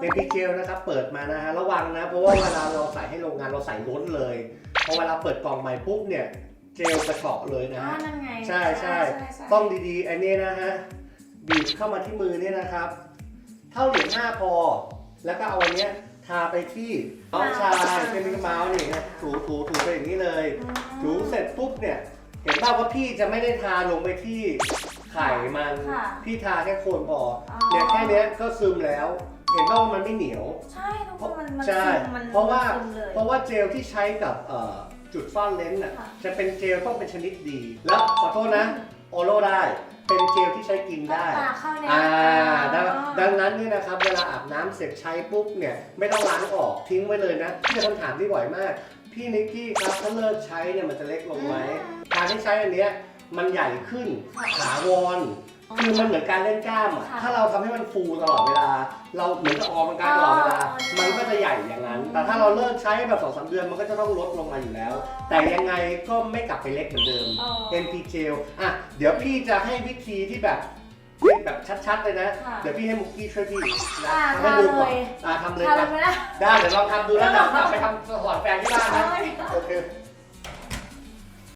เป็นพีเจลนะครับเปิดมานะฮะระวังนะ เพราะว่าเวลาเราใส่ให้โรงงานเราใส่ล้นเลยพอเวลาเปิดกล่องใหม่ปุ๊บเนี่ยเจลกระเฉาะเลยนะอ่าฮะนั่นไงใช่ใช่ใช่ต้องดีๆไอ้นี่นะฮะบีบเข้ามาที่มือเนี่ยนะครับ เท่าเหรียญห้าพอ แล้วก็เอาอันเนี้ยทาไปที่เมาส์ชายเป็นมิกเมาส์นี่นะถูถูถูไปอย่างนี้เลยอืมถูเสร็จปุ๊บเนี่ยเห็นป่าวว่าพี่จะไม่ได้ทาลงไปที่ไข่มัน ค่ะพี่ทาแค่โคนพอออ เนี่ยแค่เนี้ยก็ซึมแล้วเห็นป่าวว่ามันไม่เหนียว ใช่ทุกคนมันมันใช่ซึมมันเพราะว่า ซึมเลย เพราะว่าเจลที่ใช้กับเอ่อจุดซ่อนเลนส์น่ะค่ะ จะเป็นเจลต้องเป็นชนิดดี แล้วขอโทษนะโอโลได้ เป็นเจลที่ใช้กินได้ ปากเข้าเนี่ยอ่าดังดังนั้นเนี่ยนะครับเวลาอาบน้ำเสร็จใช้ปุ๊บเนี่ยไม่ต้องล้างออกทิ้งไว้เลยนะพี่จะคำถามที่บ่อยมาก พี่นิกกี้ครับถ้าเลิกใช้เนี่ยมันจะเล็กลงไหมการที่ใช้อันเนี้ยมันใหญ่ขึ้นถาวร คือมันเหมือนการเล่นกล้ามอะค่ะถ้าเราทำให้มันฟูตลอดเวลา เราเหมือนกับออกกำลังกายตลอดเวลามันก็จะใหญ่อย่างนั้น แต่ถ้าเราเลิกใช้แบบสองสามเดือนมันก็จะต้องลดลงมาอยู่แล้ว แต่ยังไงก็ไม่กลับไปเล็กเหมือนเดิม อ๋อ NP Gel อะ เดี๋ยวพี่จะให้วิธีที่แบบแบบชัดๆเลยนะ ค่ะเดี๋ยวพี่ให้มุกกี้ช่วยพี่นะอ่าทำให้ดูก่อนทำเลย อะทำเลยทำไปเลยนะได้เดี๋ยวลองทำดูแล้วเดี๋ยวกลับไปทำสอนแฟนที่บ้านนะเอาเลยโอเค